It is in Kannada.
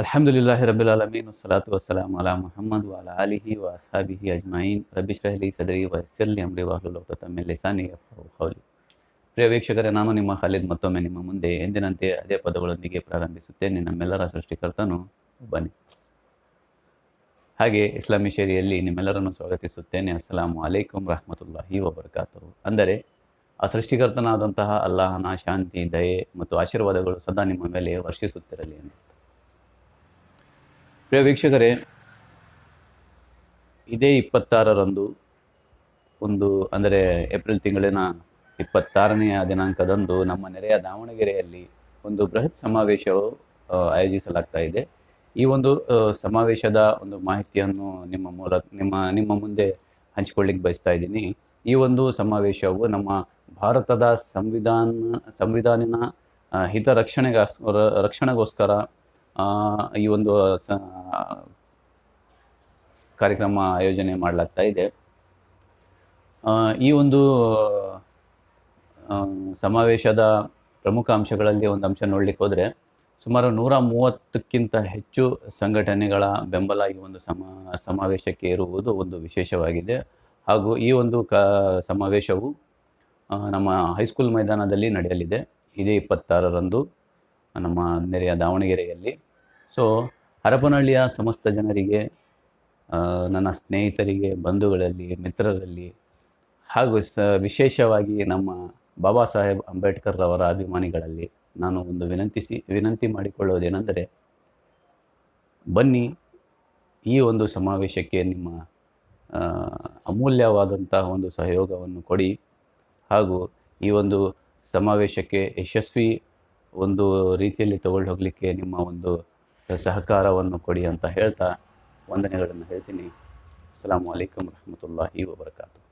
ಅಲ್ಹಮ್ದುಲಿಲ್ಲಾಹಿ ರಬ್ಬಿಲ್ ಅಲಮೀನ್ ಸಲಾತು ವಸ್ಸಲಾಮ್ ಅಲಾ ಮುಹಮ್ಮದ್ ವಾಲ ಆಲಿಹಿ ವ ಅಸಾಬಿಹಿ ಅಜ್ಮಾಯಿನ್ ರಬ್ಬಿ ಶ್ರಹಲಿ ಸದರಿ ವ ಯಸ್ಸಿರ್ಲಿ ಅಮ್ರಿ ಮಿನ್ ಲಿಸಾನಿ ಕೌಲಿ ಪ್ರಿಯ ವೀಕ್ಷಕರೇ, ನಾನು ನಿಮ್ಮ ಖಾಲಿದ್ ಮತ್ತೊಮ್ಮೆ ನಿಮ್ಮ ಮುಂದೆ ಎಂದಿನಂತೆ ಅದೇ ಪದಗಳೊಂದಿಗೆ ಪ್ರಾರಂಭಿಸುತ್ತೇನೆ. ನಮ್ಮೆಲ್ಲರ ಸೃಷ್ಟಿಕರ್ತನು ಬನ್ನಿ ಹಾಗೆ ಇಸ್ಲಾಮಿ ಶೈಲಿಯಲ್ಲಿ ನಿಮ್ಮೆಲ್ಲರನ್ನು ಸ್ವಾಗತಿಸುತ್ತೇನೆ. ಅಸ್ಸಲಾಮು ಅಲೈಕುಂ ರಹಮತುಲ್ಲಾಹಿ ವಬರ್ಕಾತು ಅಂದರೆ, ಆ ಸೃಷ್ಟಿಕರ್ತನಾದಂತಹ ಅಲ್ಲಾಹನ ಶಾಂತಿ, ದಯೆ ಮತ್ತು ಆಶೀರ್ವಾದಗಳು ಸದಾ ನಿಮ್ಮ ಮೇಲೆ ವರ್ಷಿಸುತ್ತಿರಲಿ ಎಂದು. ಪ್ರಿಯ ವೀಕ್ಷಕರೇ, ಇದೇ ಇಪ್ಪತ್ತಾರರಂದು ಒಂದು, ಅಂದರೆ ಏಪ್ರಿಲ್ ತಿಂಗಳಿನ ಇಪ್ಪತ್ತಾರನೆಯ ದಿನಾಂಕದಂದು ನಮ್ಮ ನೆರೆಯ ದಾವಣಗೆರೆಯಲ್ಲಿ ಒಂದು ಬೃಹತ್ ಸಮಾವೇಶವು ಆಯೋಜಿಸಲಾಗ್ತಾ ಇದೆ. ಈ ಒಂದು ಸಮಾವೇಶದ ಒಂದು ಮಾಹಿತಿಯನ್ನು ನಿಮ್ಮ ಮೂಲಕ ನಿಮ್ಮ ನಿಮ್ಮ ಮುಂದೆ ಹಂಚಿಕೊಳ್ಳಿಕ್ಕೆ ಬಯಸ್ತಾ ಇದ್ದೀನಿ. ಈ ಒಂದು ಸಮಾವೇಶವು ನಮ್ಮ ಭಾರತದ ಸಂವಿಧಾನ, ಸಂವಿಧಾನಿನ ಹಿತ ಹಿತರಕ್ಷಣೆಗೋಸ್ಕರ ರಕ್ಷಣೆಗೋಸ್ಕರ ಈ ಒಂದು ಕಾರ್ಯಕ್ರಮ ಆಯೋಜನೆ ಮಾಡಲಾಗ್ತಾ ಇದೆ. ಈ ಒಂದು ಸಮಾವೇಶದ ಪ್ರಮುಖ ಅಂಶಗಳಲ್ಲಿ ಒಂದು ಅಂಶ ನೋಡಲಿಕ್ಕೆ ಹೋದರೆ, ಸುಮಾರು ನೂರ ಮೂವತ್ತಕ್ಕಿಂತ ಹೆಚ್ಚು ಸಂಘಟನೆಗಳ ಬೆಂಬಲ ಈ ಒಂದು ಸಮ, ಸಮಾವೇಶಕ್ಕೆ ಇರುವುದು ಒಂದು ವಿಶೇಷವಾಗಿದೆ. ಹಾಗೂ ಈ ಒಂದು ಕ, ಸಮಾವೇಶವು ನಮ್ಮ ಹೈಸ್ಕೂಲ್ ಮೈದಾನದಲ್ಲಿ ನಡೆಯಲಿದೆ. ಇದೇ ಇಪ್ಪತ್ತಾರರಂದು. ನಮ್ಮ ನೆರೆಯ ದಾವಣಗೆರೆಯಲ್ಲಿ. ಸೊ ಹರಪನಹಳ್ಳಿಯ ಸಮಸ್ತ ಜನರಿಗೆ ನನ್ನ ಸ್ನೇಹಿತರಿಗೆ, ಬಂಧುಗಳಲ್ಲಿ, ಮಿತ್ರರಲ್ಲಿ, ಹಾಗೂ ಸ, ವಿಶೇಷವಾಗಿ ನಮ್ಮ ಬಾಬಾ ಸಾಹೇಬ್ ಅಂಬೇಡ್ಕರ್ ರವರ ಅಭಿಮಾನಿಗಳಲ್ಲಿ ನಾನು ಒಂದು ವಿನಂತಿಸಿ, ವಿನಂತಿ ಮಾಡಿಕೊಳ್ಳುವುದೇನೆಂದರೆ, ಬನ್ನಿ ಈ ಒಂದು ಸಮಾವೇಶಕ್ಕೆ ನಿಮ್ಮ ಅಮೂಲ್ಯವಾದಂಥ ಒಂದು ಸಹಯೋಗವನ್ನು ಕೊಡಿ ಹಾಗೂ ಈ ಒಂದು ಸಮಾವೇಶಕ್ಕೆ ಯಶಸ್ವಿ ಒಂದು ರೀತಿಯಲ್ಲಿ ತಗೊಂಡು ಹೋಗಲಿಕ್ಕೆ ನಿಮ್ಮ ಒಂದು ಸಹಕಾರವನ್ನು ಕೊಡಿ ಅಂತ ಹೇಳ್ತಾ ವಂದನೆಗಳನ್ನು ಹೇಳ್ತೀನಿ. ಅಸ್ಸಲಾಮು ಅಲೈಕುಮ್ ವರಹಮತುಲ್ಲಾಹಿ ವಬರಕಾತು